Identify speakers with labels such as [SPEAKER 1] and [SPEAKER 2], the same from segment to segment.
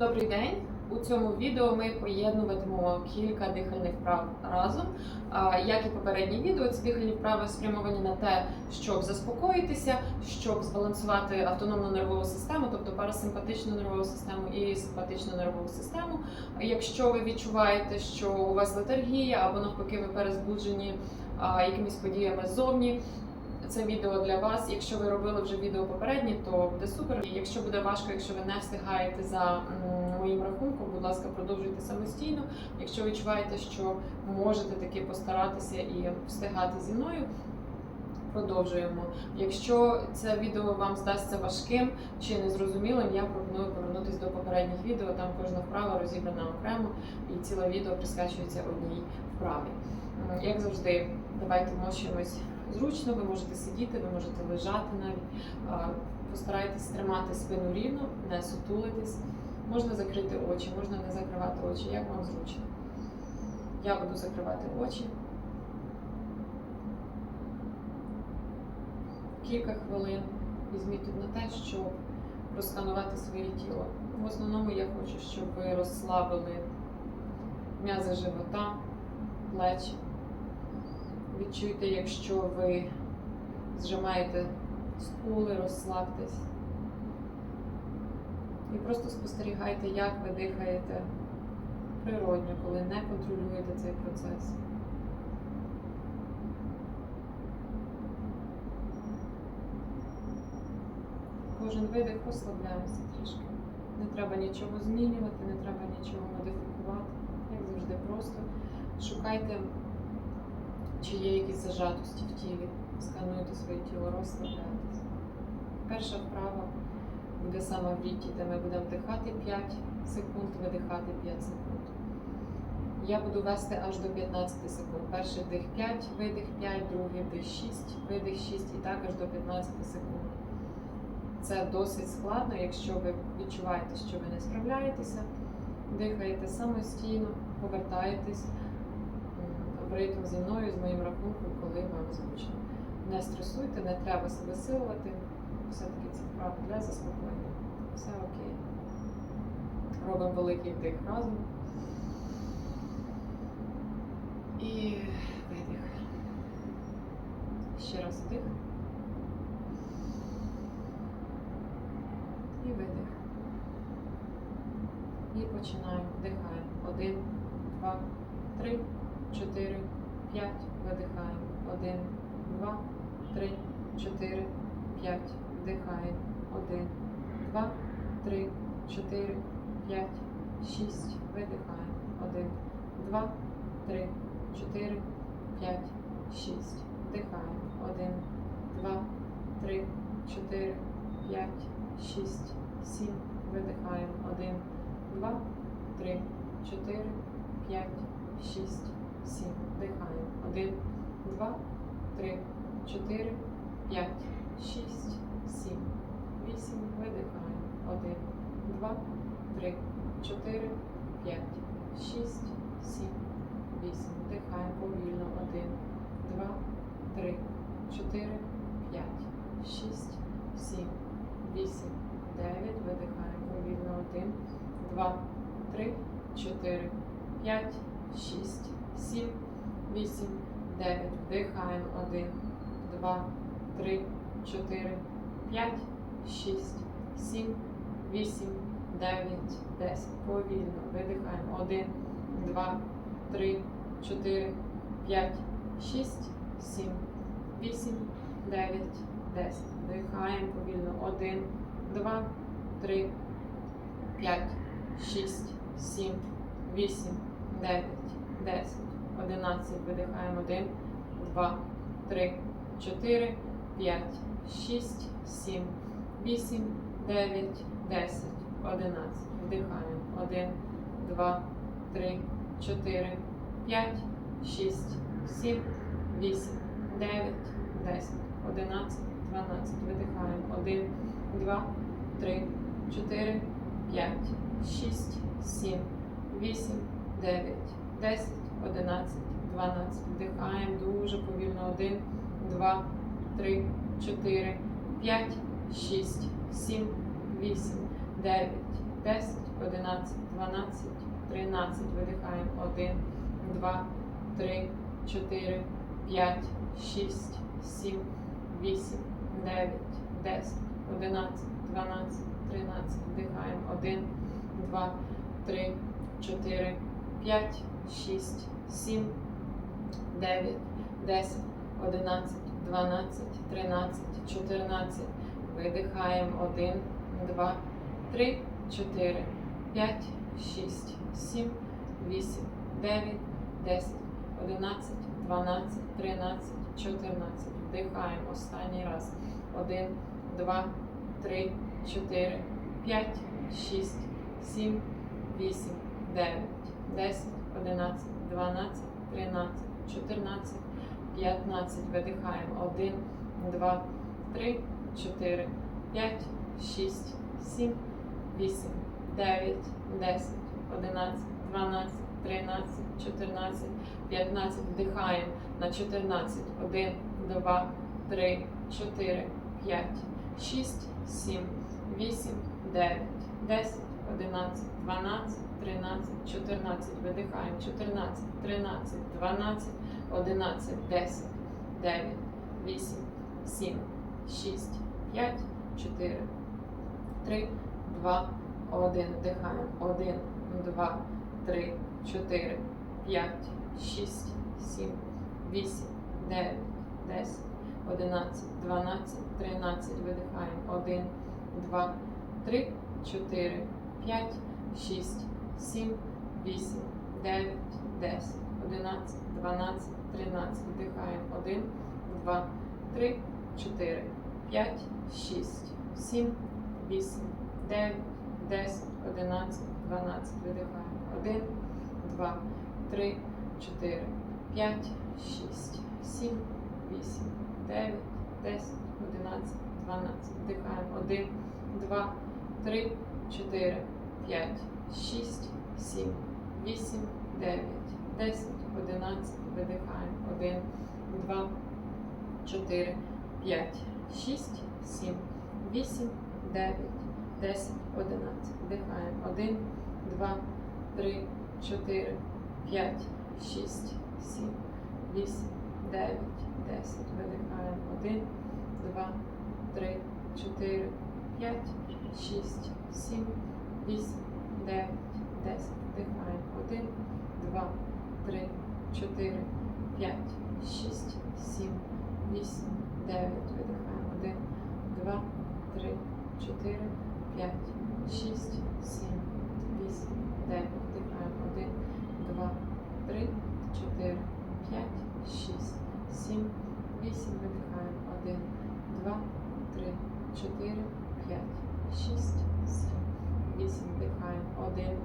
[SPEAKER 1] Добрий день! У цьому відео ми поєднуватимемо кілька дихальних вправ разом. Як і попередні відео, ці дихальні вправи спрямовані на те, щоб заспокоїтися, щоб збалансувати автономну нервову систему, тобто парасимпатичну нервову систему і симпатичну нервову систему. Якщо ви відчуваєте, що у вас летаргія або навпаки ви перезбуджені якимись подіями ззовні, це відео для вас. Якщо ви робили вже відео попередні, то буде супер. І якщо буде важко, якщо ви не встигаєте за моїм рахунком, будь ласка, продовжуйте самостійно. Якщо відчуваєте, що можете таки постаратися і встигати зі мною. Продовжуємо. Якщо це відео вам здасться важким чи незрозумілим, я пропоную повернутися до попередніх відео. Там кожна вправа розібрана окремо, і ціле відео присвячується одній вправі. Як завжди, давайте мощимось зручно, ви можете сидіти, ви можете лежати навіть. Постарайтесь тримати спину рівно, не сутулитись. Можна закрити очі, можна не закривати очі, як вам зручно. Я буду закривати очі. Кілька хвилин візьміть тут на те, щоб розсканувати своє тіло. В основному я хочу, щоб ви розслабили м'язи живота, плечі. Відчуйте, якщо ви зжимаєте скули, розслабтесь. І просто спостерігайте, як ви дихаєте природньо, коли не контролюєте цей процес. Кожен видих розслабляємося трішки. Не треба нічого змінювати, не треба нічого модифікувати. Як завжди, просто шукайте, чи є якісь зажатості в тілі. Скануйте своє тіло, розслабляйтесь. Перша вправа буде саме в літі, де ми будемо вдихати 5 секунд, видихати 5 секунд. Я буду вести аж до 15 секунд. Перший вдих 5, видих 5, другий вдих 6, видих 6 і так аж до 15 секунд. Це досить складно, якщо ви відчуваєте, що ви не справляєтеся, дихаєте самостійно, повертаєтесь ритм зі мною, з моїм рахунком, коли вам зручно. Не стресуйте, не треба себе силувати. Все-таки це вправа для заспокоєння. Все окей. Робимо великий вдих разом. І видих. Ще раз вдих. І видих. І починаємо. Вдихаємо. Один, два, три, 4, 5. Видихаємо. 1, 2, 3, 4, 5. Вдихаємо. 1, 2, 3, 4, 5, 6. Видихаємо. 1, 2, 3, 4, 5, 6. Вдихаємо. 1, 2, 3, 4, 5, 6, 7. Видихаємо. 1, 2, 3, 4, 5, 6. Сім. Дихаємо. Один, два, три, чотири, п'ять, шість, сім, вісім. Видихаємо. Один, два, три, чотири, п'ять, шість, сім, вісім. Вдихаємо повільно. Один, два, три, чотири, п'ять, шість, сім, вісім, дев'ять. Видихаємо повільно. Один, два, три, чотири, п'ять, шість сім, вісім, дев'ять. Вдихаємо. Один, два, три, чотири, п'ять, шість, сім, вісім, дев'ять, десять. Повільно. Видихаємо. Один, два, три, чотири, п'ять, шість, сім, вісім, дев'ять, десять. Вдихаємо повільно. Один, два, три, п'ять, шість, сім, вісім, дев'ять, десять, одинадцять. Видихаємо. Один, два, три, чотири, п'ять, шість, сім, вісім, дев'ять, десять, одинадцять. Вдихаємо. Один, два, три, чотири, п'ять, шість, сім, вісім, дев'ять, десять, одинадцять, дванадцять. Видихаємо. Один, два, три, чотири, п'ять, шість, сім, вісім, дев'ять, десять, одинадцять, дванадцять. Вдихаємо дуже повільно. Один, два, три, чотири, п'ять, шість, сім, вісім, дев'ять, десять, 11, 12, 13. Видихаємо. 1, 2, 3, 4, 5, 6, 7, 8, 9, 10, 11, 12, 13. Вдихаємо. 1, 2, 3, 4, 5, 6, 7, 9, 10, 11, 12, 13, 14. Видихаємо. 1, 2, 3, 4, 5, 6, 7, 8, 9, 10, 11, 12, 13, 14. Вдихаємо. Останній раз. 1, 2, 3, 4, 5, 6, 7, 8, 9, 10, 11, 12, 13, 14, 15. Видихаємо. 1, 2, 3, 4, 5, 6, 7, 8, 9, 10, 11, 12, 13, 14, 15. Вдихаємо на 14. 1, 2, 3, 4, 5, 6, 7, 8, 9, 10, 11, 12, 13, 14. Видихаємо. 14, 13, 12, 11, 10, 9, 8, 7, 6, 5, 4, 3, 2, 1. Вдихаємо. 1, 2, 3, 4, 5, 6, 7, 8, 9, 10, 11, 12, 13. Видихаємо. 1, 2, 3, 4, 5, 6, 7, 8, 9, 10, 11, 12, 13. Вдихаємо. 1, 2, 3, 4, 5, 6, 7, 8, 9, 10, 11, 12. Видихаємо. 1, 2, 3, 4, 5, 6, 7, 8, 9, 10, 11, 12. Вдихаємо. 1, 2, 3, 4, 5, 6, 7, 8, 9, 10, 11. Видихаємо. 1, 2, 4, 5, 6, 7, 8, 9, 10, 11. Вдихаємо. 1, 2, 3, 4, 5, 6, 7, 8, 9, 10. Видихаємо. 1, 2, 3, 4, 5, 6, 7, 8, 9, 10. Вдихаємо. 1, 2, 3, 4, 5, 6, 7, 8, 9. Видихаємо. 1, 2, 3, 4, 5, 6, 7, 8, 9. Вдихаємо. 1, 2, 3, 4, 5, 6, 7, 8. Видихаємо. 1, 2, 3, 4, 5, 6, 7, 8. Вдихаємо. 1,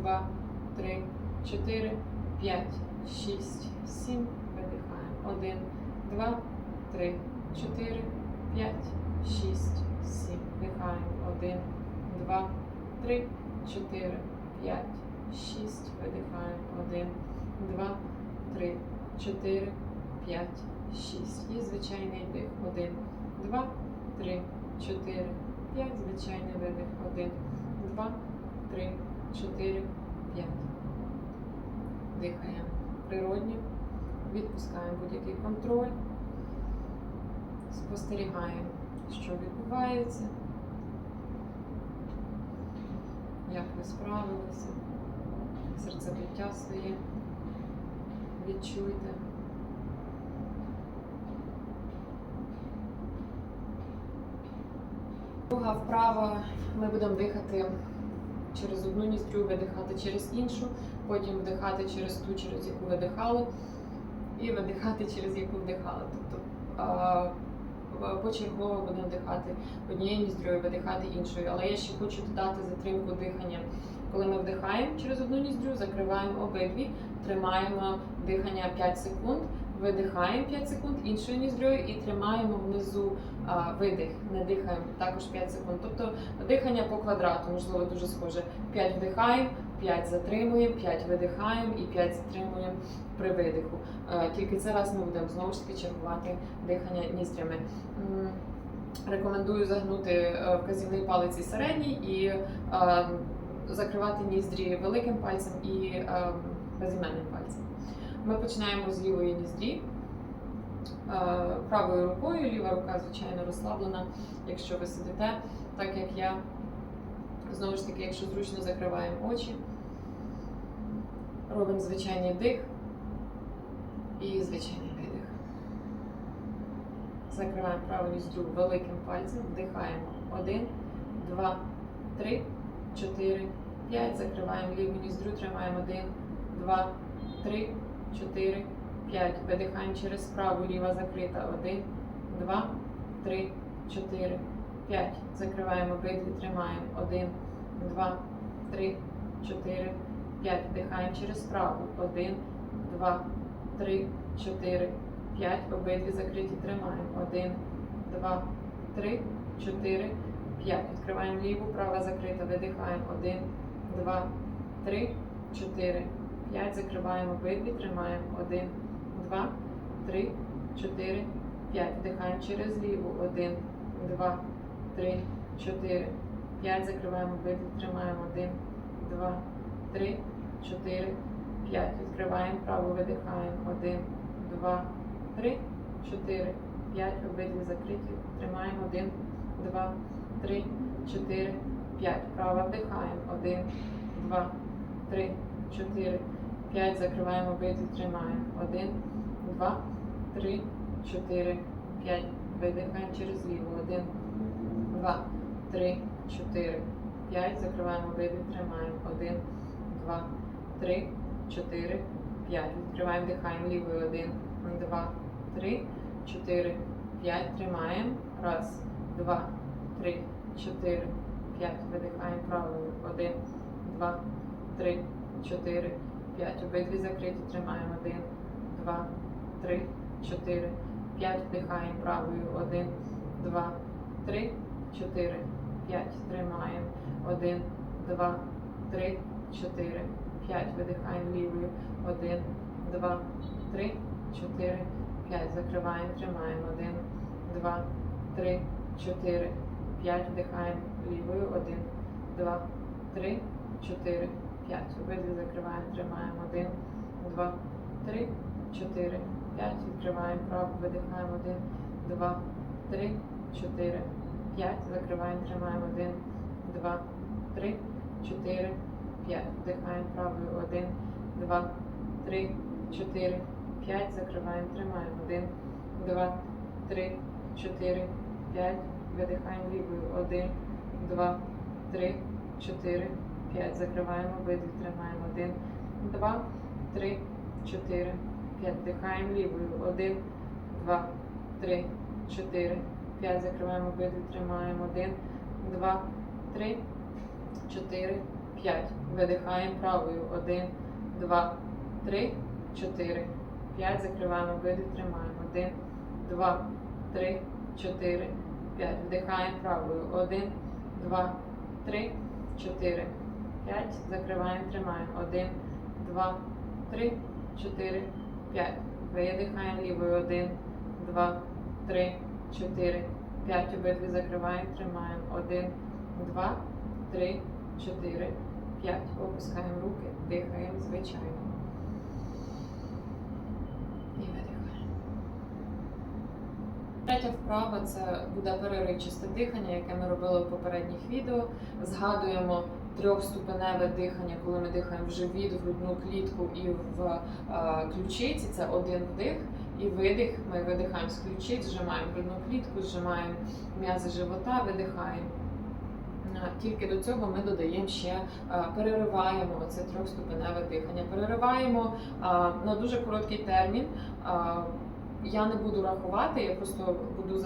[SPEAKER 1] 2, 3, 4, 5, 6, 7. Видихаємо. 1, 2, 3, 4, 5, 6, 7. Вдихаємо. 1, 2, 3, 4, 5, 6. Видихаємо. 1, 2, 3, 4, 5, 6. І звичайний дих. 1, 2, 3, 4, 5. Звичайний видих. 1, 2, 3, 4, 5. Дихаємо природньо. Відпускаємо будь-який контроль. Спостерігаємо, що відбувається. Як ви справилися. Серцебиття своє. Відчуйте. Друга вправа. Ми будемо дихати через одну ніздрю, видихати через іншу, потім вдихати через ту, через яку видихали, і видихати через яку вдихали. Тобто почергово будемо вдихати однією ніздрю, видихати іншою. Але я ще хочу додати затримку дихання. Коли ми вдихаємо через одну ніздрю, закриваємо обидві, тримаємо дихання 5 секунд, видихаємо 5 секунд іншою ніздрю і тримаємо внизу а, видих, не дихаємо також 5 секунд. Тобто дихання по квадрату, можливо, дуже схоже. 5 вдихаємо, 5 затримуємо, 5 видихаємо і 5 затримуємо при видиху. Е, Тільки це раз ми будемо знову ж таки чергувати дихання ніздрями. Рекомендую загнути е, вказівний палець і середній і е, закривати ніздрі великим пальцем і е, безіменним пальцем. Ми починаємо з лівої ніздрі. Е, Правою рукою, ліва рука, звичайно, розслаблена, якщо ви сидите, так як я. Знову ж таки, якщо зручно закриваємо очі, робимо звичайний дих і звичайний видих. Закриваємо праву ніздрю великим пальцем, вдихаємо. Один, два, три, чотири, п'ять. Закриваємо ліву ніздрю, тримаємо один, два, три, чотири, п'ять. Видихаємо через праву, ліва закрита. Один, два, три, чотири, п'ять. Закриваємо обидві, тримаємо. Один, два, три, чотири, п'ять. Вдихаємо через праву. Один, два, три, чотири, п'ять. Обидві закриті, тримаємо. Один, два, три, чотири, п'ять. Відкриваємо ліву, права закрита. Видихаємо. Один, два, три, чотири, п'ять. Закриваємо обидві, тримаємо. Один, два, три, чотири, п'ять. Вдихаємо через ліву. Один, два, три, чотири, п'ять. Закриваємо обидві, тримаємо. Один, два, три, чотири, п'ять. Відкриваємо праву, видихаємо. Один, два, три, чотири, п'ять. Обидві закриті. Тримаємо. Один, два, три, чотири, п'ять. Права вдихаємо. Один, два, три, чотири, п'ять. Закриваємо обидві, тримаємо. Один, два, три, чотири, п'ять. Видихаємо через ліву. Один, два, три, чотири, п'ять. Закриваємо обидві, тримаємо. Один, два, три, чотири, п'ять. Відкриваємо, дихаємо лівою. Один, два, три, чотири, п'ять. Тримаємо. Раз, два, три, чотири, п'ять. Видихаємо правою. Один, два, три, чотири, п'ять. Обидві закриті. Тримаємо. Один, два, три, чотири, п'ять. Вдихаємо правою. Один, два, три, чотири, п'ять. Тримаємо. Один, два, три, чотири, п'ять. Видихаємо лівою. Один, два, три, чотири, п'ять. Закриваємо. Тримаємо. Один, два, три, чотири, п'ять. Вдихаємо лівою. Один, два, три, чотири, п'ять. Обидві закриваємо. Тримаємо. Один, два, три, чотири, п'ять. Відкриваємо праву. Видихаємо. Один, два, три, чотири, п'ять. Закриваємо. Тримаємо. Один, два, три, чотири, п'ять. Вдихаємо правою. Один, два, три, чотири, п'ять. Закриваємо. Тримаємо. Один, два, три, чотири, п'ять. Видихаємо лівою. Один, два, три, чотири, п'ять. Закриваємо обидві. Тримаємо. Один, два, три, чотири, п'ять. Вдихаємо лівою. Один, два, три, чотири, п'ять. Закриваємо обидві. Тримаємо. Один, два, три, чотири, п'ять. Видихаємо правою. Один, два, три, чотири, п'ять. Закриваємо обидві. Тримаємо. Один, два, три, чотири, п'ять. Вдихаємо правою. Один, два, три, чотири, п'ять. Закриваємо. Тримаємо. Один, два, три, чотири, п'ять. Видихаємо лівою. Один, два, три, чотири, п'ять. Обидві закриваємо. Тримаємо. Один, два, три, чотири, п'ять. Опускаємо руки, дихаємо звичайно. І видихаємо. Третя вправа це буде переривчасте дихання, яке ми робили в попередніх відео. Згадуємо трьохступеневе дихання, коли ми дихаємо в живіт, в грудну клітку і в е, ключиці. Це один вдих і видих. Ми видихаємо з ключиць, зжимаємо грудну клітку, зжимаємо м'язи живота, видихаємо. Е, Тільки до цього ми додаємо ще е, перериваємо це трьохступеневе дихання. Перериваємо на дуже короткий термін. Я не буду рахувати, я просто буду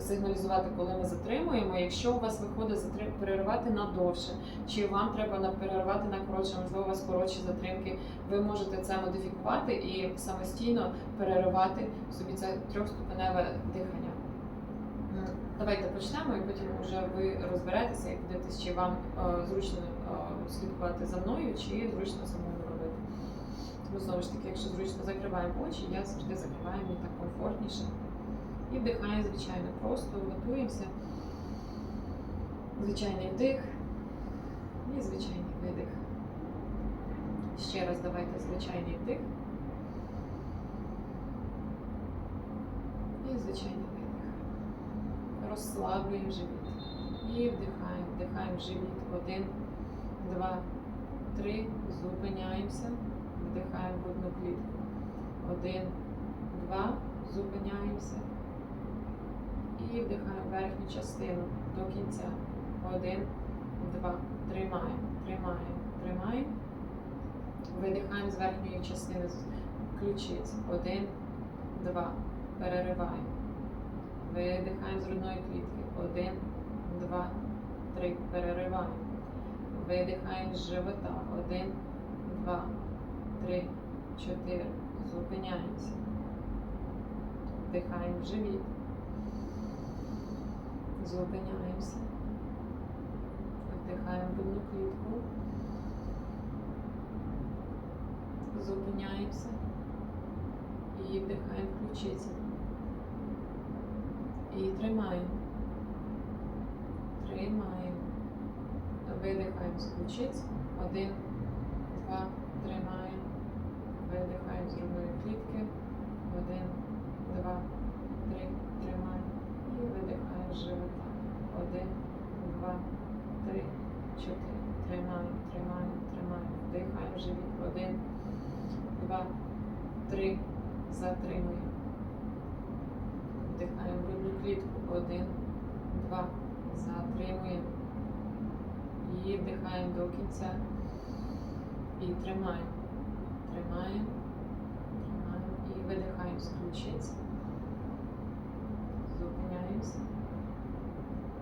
[SPEAKER 1] сигналізувати, коли ми затримуємо. Якщо у вас виходить затри- переривати на довше, чи вам треба на переривати на коротше, можливо, у вас коротші затримки, ви можете це модифікувати і самостійно переривати собі це трьохступеневе дихання. Давайте почнемо і потім вже ви розберетеся і подивитесь, чи вам е, зручно е, слідкувати за мною, чи зручно самому робити. Тому знову ж таки, якщо зручно закриваємо очі, я завжди закриваю мені так комфортніше. І вдихаємо, звичайно, просто готуємося. Звичайний вдих І звичайний видих. Ще раз давайте звичайний вдих. І звичайний видих. Розслаблюємо живіт. І вдихаємо. Вдихаємо живіт. Один, два, три. Зупиняємося. Вдихаємо в одну клітку. Один, два. Зупиняємося. І вдихаємо верхню частину до кінця. Один, два. Тримаємо, тримаємо, тримаємо. Видихаємо з верхньої частини з ключиць. Один, два. Перериваємо. Видихаємо з грудної клітки. Один, два, три. Перериваємо. Видихаємо з живота. Один, два, три, чотири. Зупиняємося. Вдихаємо в живіт. Зупиняємося. Вдихаємо одну клітку. Зупиняємося. І вдихаємо в ключиці. І тримаємо. Тримаємо. Видихаємо з ключиць. Один, два, тримаємо. Видихаємо з грудної клітки. Один, два, три, тримаємо. І видихаємо з живота. Один, два, три, чотири. Тримаємо, тримаємо, тримаємо. Вдихаємо живіт. Один, два, три. Затримуємо. Вдихаємо грудну клітку. Один, два. Затримуємо. І вдихаємо до кінця. І тримаємо. Тримаємо. Тримаємо. І видихаємо з ключиць. Зупиняємося.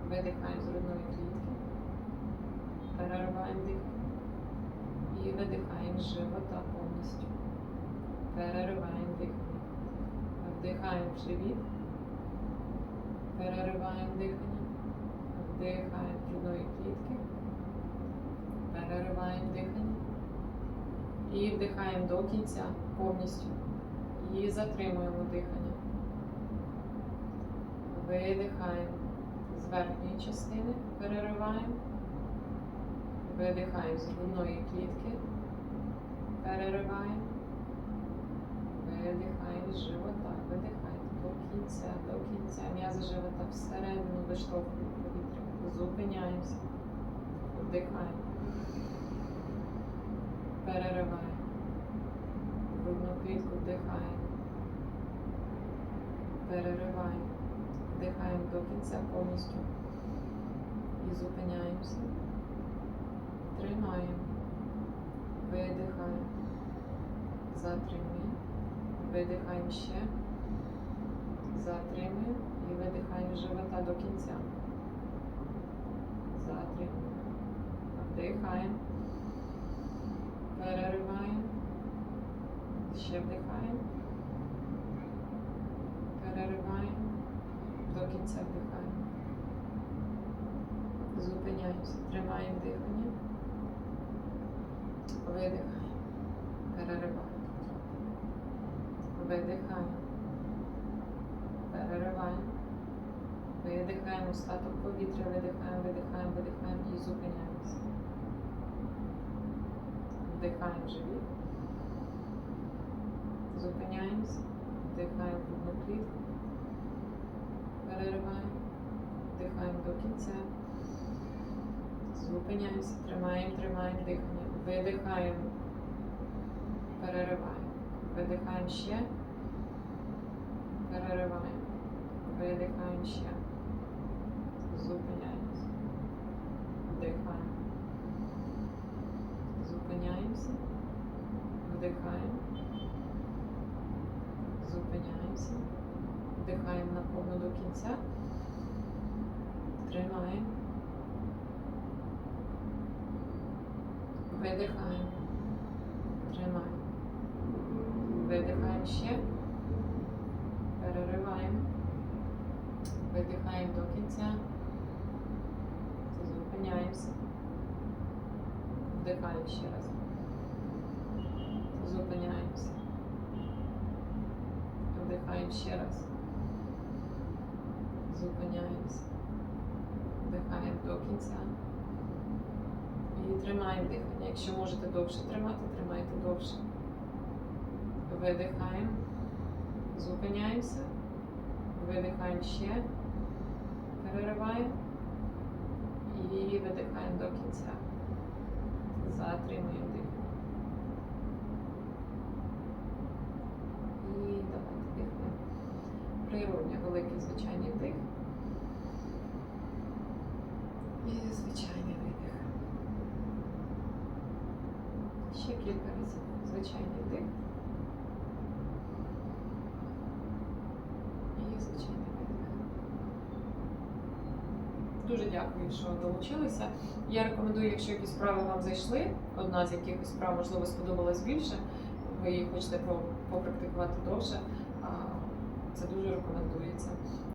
[SPEAKER 1] Видихаємо з грудної клітки. Перериваємо дих. І видихаємо з живота повністю. Перериваємо дихання. Вдихаємо в живіт. Перериваємо дихання. Вдихаємо грудної клітки. Перериваємо дихання. І вдихаємо до кінця повністю. І затримуємо дихання. Видихаємо з верхньої частини, перериваємо. Видихаємо з грудної клітки. Перериваємо. Видихаємо з живота. Видихаємо до кінця, до кінця. М'язи живота всередину виштовхуємо повітря. Зупиняємося. Вдихаємо. Перериваємо. Грудну клітку вдихаємо. Перериваємо. Вдихаємо до кінця повністю. І зупиняємося. Тримаємо. Видихаємо. Затримуємо. Видихаємо ще. Затримуємо. І видихаємо живота до кінця. Затримуємо. Вдихаємо. Перериваємо. Ще вдихаємо. Перериваємо. До кінця вдихаємо. Зупиняємося. Тримаємо дихання. Видихаємо. Перериваємо. Видихаємо. Перериваємо. Видихаємо остаток повітря, видихаємо, видихаємо, видихаємо і зупиняємося. Вдихаємо живіт. Зупиняємося. Вдихаємо в одну клітку. Перериваємо. Вдихаємо до кінця. Зупиняємося. Тримаємо, тримаємо дихання. Видихаємо. Перериваємо. Видихаємо ще. Перериваємо. Видихаємо ще. Зупиняємося. Вдихаємо. Зупиняємося. Вдихаємо. Зупиняємося. Вдихаємо наповну до кінця. Тримаємо. Видихаємо. Тримаємо. Видихаємо ще. Перериваємо. Видихаємо до кінця. Зупиняємося. Вдихаємо ще раз. Зупиняємося. Вдихаємо ще раз. Зупиняємося. Вдихаємо до кінця. І тримаємо дихання. Якщо можете довше тримати, тримайте довше. Видихаємо. Зупиняємося. Видихаємо ще. Перериваємо. І видихаємо до кінця. Затримуємо дихання. І давайте дихаємо. Природня, великий звичайний вдих. І звичайний видих. Ще кілька разів. Звичайний вдих. І звичайний видих. Дуже дякую, що долучилися. Я рекомендую, якщо якісь вправи вам зайшли, одна з якихось вправ, можливо, сподобалась більше, ви її хочете попрактикувати довше, це дуже рекомендується.